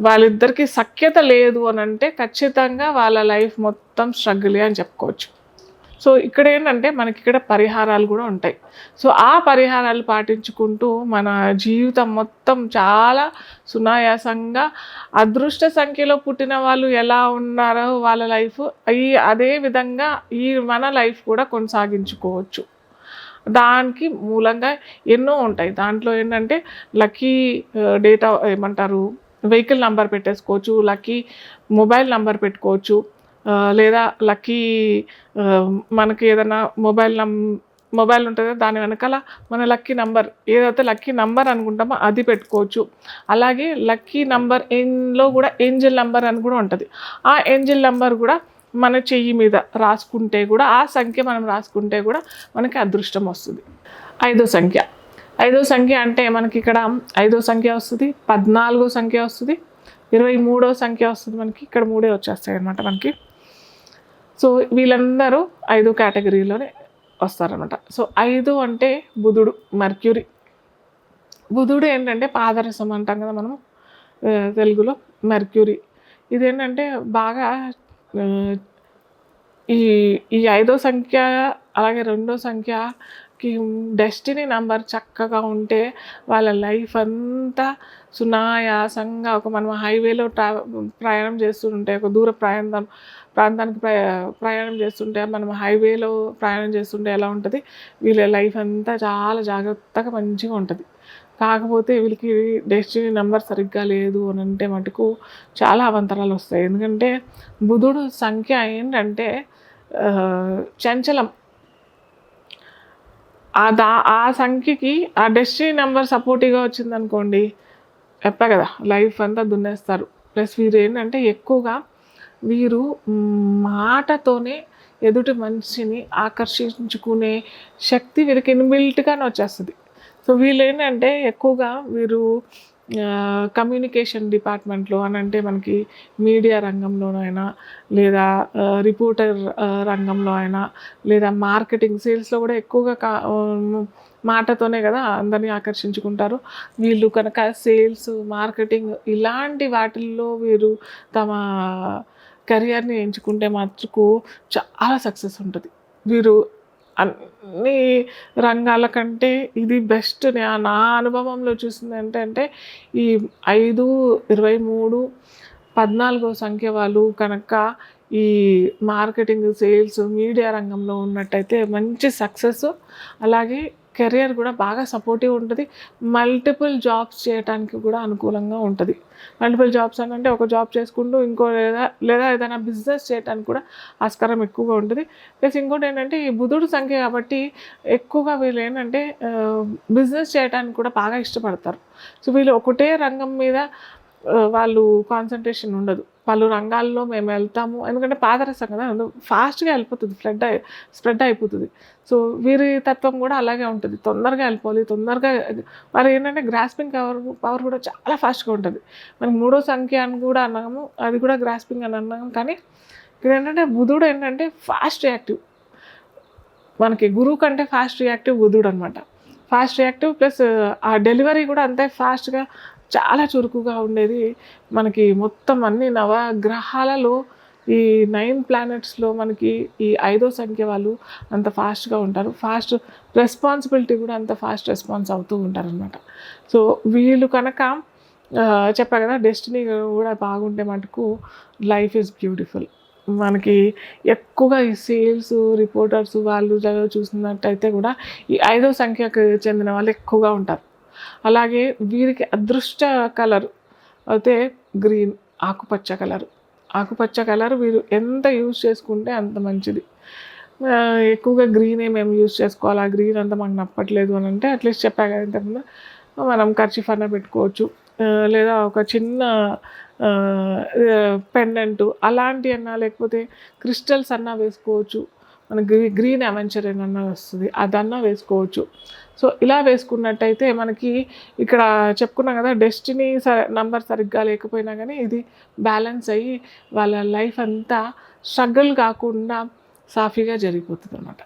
వాళ్ళిద్దరికి సఖ్యత లేదు అని అంటే ఖచ్చితంగా వాళ్ళ లైఫ్ మొత్తం స్ట్రగులే అని చెప్పుకోవచ్చు. సో ఇక్కడ ఏంటంటే మనకి ఇక్కడ పరిహారాలు కూడా ఉంటాయి. సో ఆ పరిహారాలు పాటించుకుంటూ మన జీవితం మొత్తం చాలా సునాయాసంగా అదృష్ట సంఖ్యలో పుట్టిన వాళ్ళు ఎలా ఉన్నారో వాళ్ళ లైఫ్ ఈ అదే విధంగా ఈ మన లైఫ్ కూడా కొనసాగించుకోవచ్చు. దానికి మూలంగా ఎన్నో ఉంటాయి. దాంట్లో ఏంటంటే లక్కీ డేటా ఏమంటారు? వెహికల్ నంబర్ పెట్టేసుకోవచ్చు లక్కీ మొబైల్ నంబర్ పెట్టుకోవచ్చు లేదా లక్కీ మనకి ఏదైనా మొబైల్ నం మొబైల్ ఉంటుంది దాని వెనకాల మన లక్కీ నంబర్ ఏదైతే లక్కీ నంబర్ అనుకుంటామో అది పెట్టుకోవచ్చు. అలాగే లక్కీ నంబర్ ఎన్లో కూడా ఏంజిల్ నంబర్ అని కూడా ఉంటుంది. ఆ ఏంజిల్ నంబర్ కూడా మన చెయ్యి మీద రాసుకుంటే కూడా ఆ సంఖ్య మనం రాసుకుంటే కూడా మనకి అదృష్టం వస్తుంది. ఐదో సంఖ్య. ఐదో సంఖ్య అంటే మనకి ఇక్కడ ఐదో సంఖ్య వస్తుంది పద్నాలుగో సంఖ్య వస్తుంది ఇరవై మూడో సంఖ్య వస్తుంది మనకి. ఇక్కడ మూడే వచ్చేస్తాయి అనమాట మనకి. సో వీళ్ళందరూ ఐదు కేటగిరీలోనే వస్తారనమాట సో ఐదు అంటే బుధుడు మర్క్యూరీ. బుధుడు ఏంటంటే పాదరసం అంటాం కదా మనం తెలుగులో మెర్క్యూరీ. ఇదేంటంటే బాగా ఈ ఈ ఐదో సంఖ్య అలాగే రెండో సంఖ్య డెస్టినీ నంబర్ చక్కగా ఉంటే వాళ్ళ లైఫ్ అంతా సునాయాసంగా ఒక మనం హైవేలో ట్రా ప్రయాణం చేస్తుంటే ఒక దూర ప్రయాణం ప్రాంతానికి ప్రయాణం చేస్తుంటే మనం హైవేలో ప్రయాణం చేస్తుంటే ఎలా ఉంటుంది? వీళ్ళ లైఫ్ అంతా చాలా జాగ్రత్తగా మంచిగా ఉంటుంది. కాకపోతే వీళ్ళకి డెస్టినీ నెంబర్ సరిగ్గా లేదు అని అంటే మటుకు చాలా అవంతరాలు వస్తాయి. ఎందుకంటే బుధుడు సంఖ్య ఏంటంటే చంచలం. దా ఆ సంఖ్యకి ఆ డెస్టినీ నెంబర్ సపోర్టివ్గా వచ్చిందనుకోండి చెప్పా కదా లైఫ్ అంతా దున్నేస్తారు. ప్లస్ వీరు ఏంటంటే ఎక్కువగా వీరు మాటతోనే ఎదుటి మనిషిని ఆకర్షించుకునే శక్తి వీరికి ఇన్బిల్ట్గానే వచ్చేస్తుంది. సో వీళ్ళు ఏంటంటే ఎక్కువగా వీరు కమ్యూనికేషన్ డిపార్ట్మెంట్లో అని అంటే మనకి మీడియా రంగంలోనైనా లేదా రిపోర్టర్ రంగంలో అయినా లేదా మార్కెటింగ్ సేల్స్లో కూడా ఎక్కువగా కా మాటతోనే కదా అందరినీ ఆకర్షించుకుంటారు. వీళ్ళు కనుక సేల్స్ మార్కెటింగ్ ఇలాంటి వాటిల్లో వీరు తమ కెరియర్ని ఎంచుకుంటే మటుకు చాలా సక్సెస్ ఉంటుంది. వీరు అన్ని రంగాల కంటే ఇది బెస్ట్ నా. అనుభవంలో చూసింది ఏంటంటే ఈ ఐదు ఇరవై మూడు పద్నాలుగో సంఖ్య వాళ్ళు కనుక ఈ మార్కెటింగ్ సేల్స్ మీడియా రంగంలో ఉన్నట్టయితే మంచి సక్సెస్ అలాగే కెరియర్ కూడా బాగా సపోర్టివ్ ఉంటుంది. మల్టిపుల్ జాబ్స్ చేయడానికి కూడా అనుకూలంగా ఉంటుంది. మల్టిపుల్ జాబ్స్ అని అంటే ఒక జాబ్ చేసుకుంటూ ఇంకో లేదా లేదా ఏదైనా బిజినెస్ చేయడానికి కూడా ఆస్కారం ఎక్కువగా ఉంటుంది. ప్లస్ ఇంకోటి ఏంటంటే ఈ బుధుడు సంఖ్య కాబట్టి ఎక్కువగా వీళ్ళు ఏంటంటే బిజినెస్ చేయడానికి కూడా బాగా ఇష్టపడతారు. సో వీళ్ళు ఒకటే రంగం మీద వాళ్ళు కాన్సన్ట్రేషన్ ఉండదు. పలు రంగాల్లో మేము వెళ్తాము. ఎందుకంటే పాదరసం కదా ఫాస్ట్గా వెళ్ళిపోతుంది స్ప్రెడ్ అయి స్ప్రెడ్ అయిపోతుంది. సో వీరి తత్వం కూడా అలాగే ఉంటుంది. తొందరగా వెళ్ళిపోవాలి తొందరగా మరి ఏంటంటే గ్రాస్పింగ్ పవర్ పవర్ కూడా చాలా ఫాస్ట్గా ఉంటుంది. మనకి మూడో సంఖ్య అని కూడా అన్నాము అది కూడా గ్రాస్పింగ్ అని అన్నాము. కానీ ఇక్కడ ఏంటంటే బుధుడు ఏంటంటే ఫాస్ట్ రియాక్టివ్. మనకి గురువు కంటే ఫాస్ట్ రియాక్టివ్ బుధుడు అనమాట ఫాస్ట్ రియాక్టివ్ ప్లస్ ఆ డెలివరీ కూడా అంతే ఫాస్ట్గా చాలా చురుకుగా ఉండేది. మనకి మొత్తం అన్ని నవగ్రహాలలో ఈ నైన్ ప్లానెట్స్లో మనకి ఈ ఐదో సంఖ్య వాళ్ళు అంత ఫాస్ట్గా ఉంటారు. ఫాస్ట్ రెస్పాన్సిబిలిటీ కూడా అంత ఫాస్ట్ రెస్పాన్స్ అవుతూ ఉంటారు అనమాట సో వీళ్ళు కనుక చెప్పా కదా డెస్టినీ కూడా బాగుంటే మటుకు లైఫ్ ఈజ్ బ్యూటిఫుల్. మనకి ఎక్కువగా ఈ సేల్స్ రిపోర్టర్స్ వాళ్ళు చూసినట్టయితే కూడా ఈ ఐదో సంఖ్యకు చెందిన వాళ్ళు ఎక్కువగా ఉంటారు. అలాగే వీరికి అదృష్ట కలర్ అయితే గ్రీన్ ఆకుపచ్చ కలర్. ఆకుపచ్చ కలర్ వీరు ఎంత యూజ్ చేసుకుంటే అంత మంచిది. ఎక్కువగా గ్రీనే మేము యూజ్ చేసుకోవాలి. ఆ గ్రీన్ అంతా మాకు నప్పట్లేదు అని అంటే అట్లీస్ట్ చెప్పా కదా ఇంతకుముందు. మనం ఖర్చీఫ్ అన్న పెట్టుకోవచ్చు. లేదా ఒక చిన్న పెండెంట్ అలాంటి అన్నా లేకపోతే క్రిస్టల్స్ అన్నా వేసుకోవచ్చు. మన గ్రీ గ్రీన్ అవెంచర్ ఏమన్నా వస్తుంది అదన్నా వేసుకోవచ్చు. సో ఇలా వేసుకున్నట్టయితే మనకి ఇక్కడ చెప్పుకున్నాం కదా డెస్టినీ స నంబర్ సరిగ్గా లేకపోయినా కానీ ఇది బ్యాలెన్స్ అయ్యి వాళ్ళ లైఫ్ అంతా స్ట్రగుల్ కాకుండా సాఫీగా జరిగిపోతుంది అనమాట